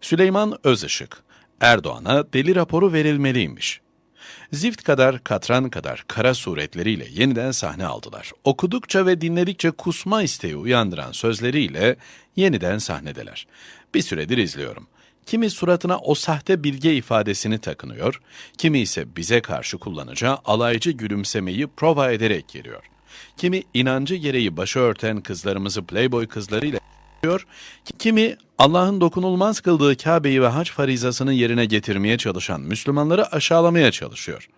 Süleyman Özışık, Erdoğan'a deli raporu verilmeliymiş. Zift kadar, katran kadar kara suretleriyle yeniden sahne aldılar. Okudukça ve dinledikçe kusma isteği uyandıran sözleriyle yeniden sahnedeler. Bir süredir izliyorum. Kimi suratına o sahte bilge ifadesini takınıyor, kimi ise bize karşı kullanacağı alaycı gülümsemeyi prova ederek geliyor. Kimi inancı gereği başı örten kızlarımızı playboy kızlarıyla diyor. Kimi Allah'ın dokunulmaz kıldığı Kabe'yi ve hac farizasını yerine getirmeye çalışan Müslümanları aşağılamaya çalışıyor.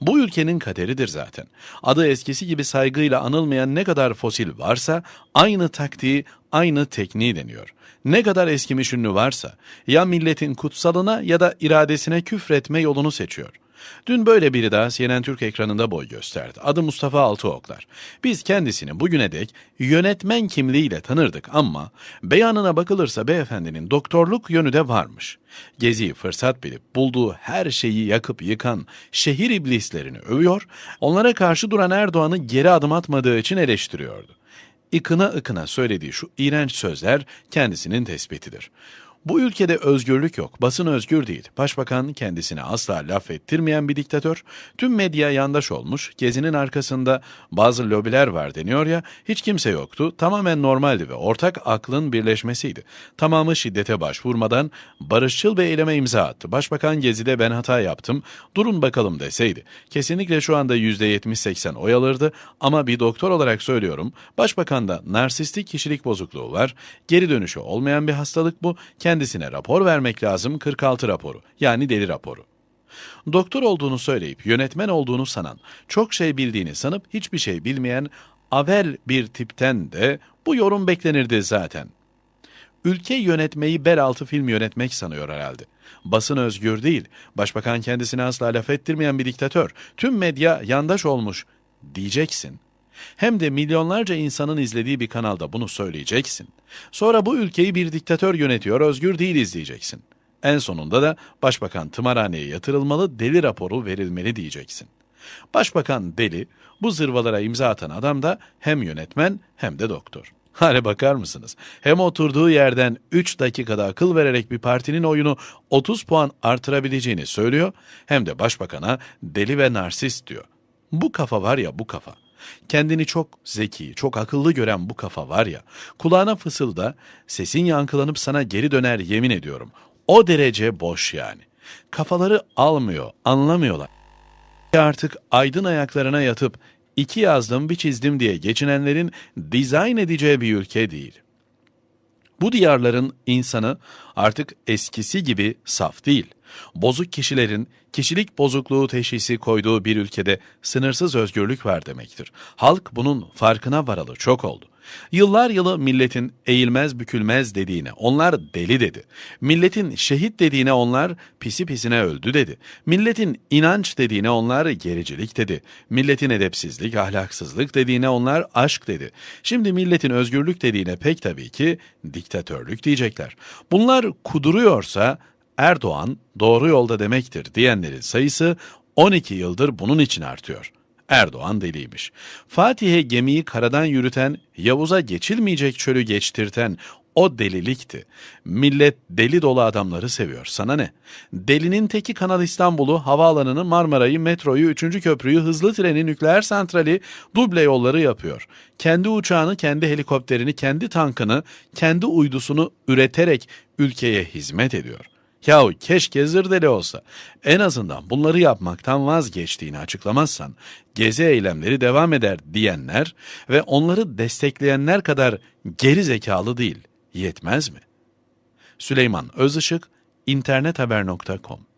Bu ülkenin kaderidir zaten. Adı eskisi gibi saygıyla anılmayan ne kadar fosil varsa aynı taktiği, aynı tekniği deniyor. Ne kadar eskimiş ünlü varsa ya milletin kutsalına ya da iradesine küfretme yolunu seçiyor. Dün böyle biri daha CNN Türk ekranında boy gösterdi. Adı Mustafa Altıoklar. Biz kendisini bugüne dek yönetmen kimliğiyle tanırdık ama beyanına bakılırsa beyefendinin doktorluk yönü de varmış. Geziyi fırsat bilip bulduğu her şeyi yakıp yıkan şehir iblislerini övüyor, onlara karşı duran Erdoğan'ı geri adım atmadığı için eleştiriyordu. İkına ıkına söylediği şu iğrenç sözler kendisinin tespitidir. Bu ülkede özgürlük yok, basın özgür değil. Başbakan kendisine asla laf ettirmeyen bir diktatör, tüm medya yandaş olmuş, gezinin arkasında bazı lobiler var deniyor ya, hiç kimse yoktu, tamamen normaldi ve ortak aklın birleşmesiydi. Tamamı şiddete başvurmadan barışçıl bir eyleme imza attı. Başbakan gezide ben hata yaptım, durun bakalım deseydi. Kesinlikle şu anda %70-80 oy alırdı ama bir doktor olarak söylüyorum, başbakanda narsistik kişilik bozukluğu var, geri dönüşü olmayan bir hastalık bu, kendisine rapor vermek lazım 46 raporu yani deli raporu. Doktor olduğunu söyleyip yönetmen olduğunu sanan, çok şey bildiğini sanıp hiçbir şey bilmeyen avel bir tipten de bu yorum beklenirdi zaten. Ülke yönetmeyi bel altı film yönetmek sanıyor herhalde. Basın özgür değil, başbakan kendisine asla laf ettirmeyen bir diktatör, tüm medya yandaş olmuş diyeceksin. Hem de milyonlarca insanın izlediği bir kanalda bunu söyleyeceksin. Sonra bu ülkeyi bir diktatör yönetiyor, özgür değil izleyeceksin. En sonunda da başbakan tımarhaneye yatırılmalı, deli raporu verilmeli diyeceksin. Başbakan deli, bu zırvalara imza atan adam da hem yönetmen hem de doktor. Hale bakar mısınız? Hem oturduğu yerden 3 dakikada akıl vererek bir partinin oyunu 30 puan artırabileceğini söylüyor, hem de başbakana deli ve narsist diyor. Bu kafa var ya bu kafa. Kendini çok zeki, çok akıllı gören bu kafa var ya, kulağına fısılda, sesin yankılanıp sana geri döner yemin ediyorum. O derece boş yani. Kafaları almıyor, anlamıyorlar. Artık aydın ayaklarına yatıp iki yazdım bir çizdim diye geçinenlerin dizayn edeceği bir ülke değil. Bu diyarların insanı artık eskisi gibi saf değil. Bozuk kişilerin kişilik bozukluğu teşhisi koyduğu bir ülkede sınırsız özgürlük var demektir. Halk bunun farkına varalı çok oldu. Yıllar yılı milletin eğilmez bükülmez dediğine onlar deli dedi. Milletin şehit dediğine onlar pisi pisine öldü dedi. Milletin inanç dediğine onlar gericilik dedi. Milletin edepsizlik, ahlaksızlık dediğine onlar aşk dedi. Şimdi milletin özgürlük dediğine pek tabii ki diktatörlük diyecekler. Bunlar kuduruyorsa Erdoğan doğru yolda demektir diyenlerin sayısı 12 yıldır bunun için artıyor. Erdoğan deliymiş. Fatih'e gemiyi karadan yürüten, Yavuz'a geçilmeyecek çölü geçtirten o delilikti. Millet deli dolu adamları seviyor. Sana ne? Delinin teki Kanal İstanbul'u, havaalanını, Marmara'yı, metroyu, üçüncü köprüyü, hızlı treni, nükleer santrali, duble yolları yapıyor. Kendi uçağını, kendi helikopterini, kendi tankını, kendi uydusunu üreterek ülkeye hizmet ediyor. Yahu keşke zırdeli olsa. En azından bunları yapmaktan vazgeçtiğini açıklamazsan gezi eylemleri devam eder diyenler ve onları destekleyenler kadar geri zekalı değil. Yetmez mi? Süleyman Özışık internethaber.com